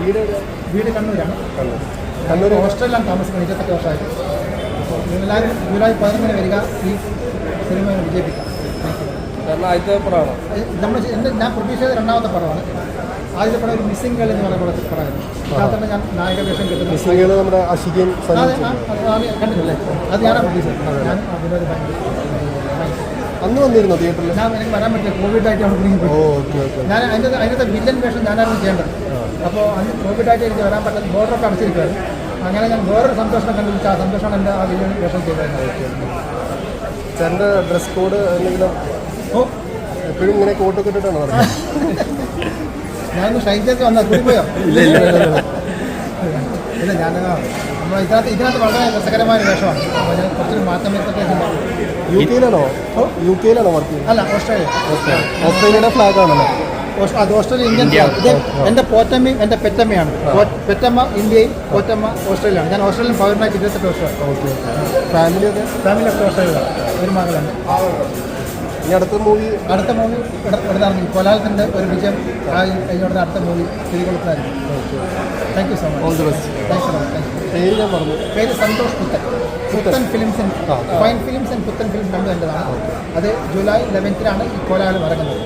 വീട് വീട് കണ്ണൂരാണ്. കണ്ണൂർ ഹോസ്റ്റലിലാണ് താമസിക്കുന്നത്. ഇരുപത്തെട്ട് വർഷമായിട്ട്. അപ്പോൾ നിങ്ങളെല്ലാവരും ജൂലൈ പതിനൊന്നിന് വരിക. ഈ സിനിമ വിജയിപ്പിക്കാം. ആദ്യത്തെ പടമാണോ? നമ്മൾ എന്റെ ഞാൻ പ്രൊഡ്യൂസ് ചെയ്ത രണ്ടാമത്തെ പടമാണ്. ആദ്യത്തെ പടം ഒരു മിസ്സിംഗ് കളി എന്ന് പറയുന്ന പടമായിരുന്നു. അതിനകത്താണ് ഞാൻ നായക വേഷം കിട്ടുന്നത്. മിസ്സിംഗ് നമ്മുടെ അത് കണ്ടിട്ടില്ലേ? അത് ഞാനാണ് പ്രൊഡ്യൂസ് ചെയ്തത് ഞാൻ വിനോദ് ഭയങ്കര അന്ന് വന്നിരുന്നു തിയേറ്ററിൽ ഞാൻ എനിക്ക് വരാൻ പറ്റില്ല. കോവിഡ് ആയിട്ട് അവിടെ ഓക്കെ ഓക്കെ. ഞാൻ അതിന്റെ അതിനകത്തെ വില്ലൻ വേഷം ഞാനായിരുന്നു ചെയ്യേണ്ടത്. അപ്പോൾ അന്ന് കോവിഡ് ആയിട്ട് എനിക്ക് വരാൻ പറ്റാത്ത ബോർഡറൊക്കെ അടച്ചിരിക്കുകയാണ് അങ്ങനെ ഞാൻ വേറൊരു സന്തോഷം കണ്ടുപിടിച്ച ആ സന്തോഷമാണ് എന്റെ ആ വില്ലൻ വേഷം ചെയ്തത്. ചേട്ടന്റെ ഡ്രസ് കോഡ് എന്തെങ്കിലും? ഓ. എപ്പോഴും ഇങ്ങനെ കോട്ടൊക്കെ ഇട്ടിട്ടാണ് ഞാൻ ഷൈൻ ചേച്ചി വന്നാൽ പോയോ? ഇല്ല ഇല്ല. ഇല്ല, ഞാൻ നമ്മൾ ഇതിനകത്ത് ഇതിനകത്ത് വളരെ രസകരമായ വേഷമാണ്. അപ്പോൾ ഞാൻ കുറച്ചൊരു മാറ്റം വരുത്തട്ടെ യു കെയിലാണോ? യു കെയിലാണോ വർക്ക് ചെയ്യുന്നത്? അല്ല ഓസ്ട്രേലിയ. ഓസ്ട്രേലിയയുടെ ഫ്ലാഗ് ആണല്ലോ? അത് ഓസ്ട്രേലിയ ഇന്ത്യൻ ഇത് എന്റെ പോറ്റമ്മയും എന്റെ പെറ്റമ്മയാണ്. പെറ്റമ്മ ഇന്ത്യയും പോറ്റമ്മ ഓസ്ട്രേലിയയാണ്. ഞാൻ ഓസ്ട്രേലിയൻ പൗരനായിട്ട് ഇരുപത്തെട്ട് വർഷമാണ് ഓക്കെ ഫാമിലി ഫാമിലി ഒക്കെ? ഓസ്ട്രേലിയ ഒരു മകളുണ്ട് ഇനി അടുത്ത മൂവി അടുത്ത മൂവി ഇവിടുന്ന് കൊലാലത്തിന്റെ ഒരു വിജയം. ആയി കഴിഞ്ഞോടെ അടുത്ത movie തിരികൊളുത്തായിരിക്കും thank you so all the best thank so much പേര് ഞാൻ പറഞ്ഞു പേര് Santhosh Puthan. Puthan. Films and fine films and Puthan films രണ്ടും എന്റെതാണ് അത് ജൂലൈ ലെവൻത്തിനാണ് ഈ കോലാലം ഇറങ്ങുന്നത്.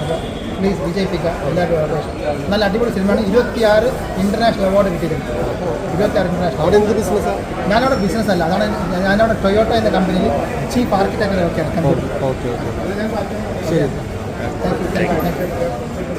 അപ്പോൾ പ്ലീസ് വിജയിപ്പിക്കുക. എല്ലാവരും നല്ല അടിപൊളി സിനിമയാണ് ഇരുപത്തിയാറ് ഇന്റർനാഷണൽ അവാർഡ് കിട്ടിയിട്ടുണ്ട്. ഇരുപത്തിയാറ് അവിടെ എന്ത് ബിസിനസ്സാണ് ഞാനവിടെ ബിസിനസ് അല്ല. അതാണ് ഞാനവിടെ ടൊയോട്ട എന്ന കമ്പനിയിൽ ചീഫ് ആർക്കിടെക്ടറൊക്കെയാണ് കമ്പനി ഓക്കെ ഓക്കെ. ശരി. Thank you thank you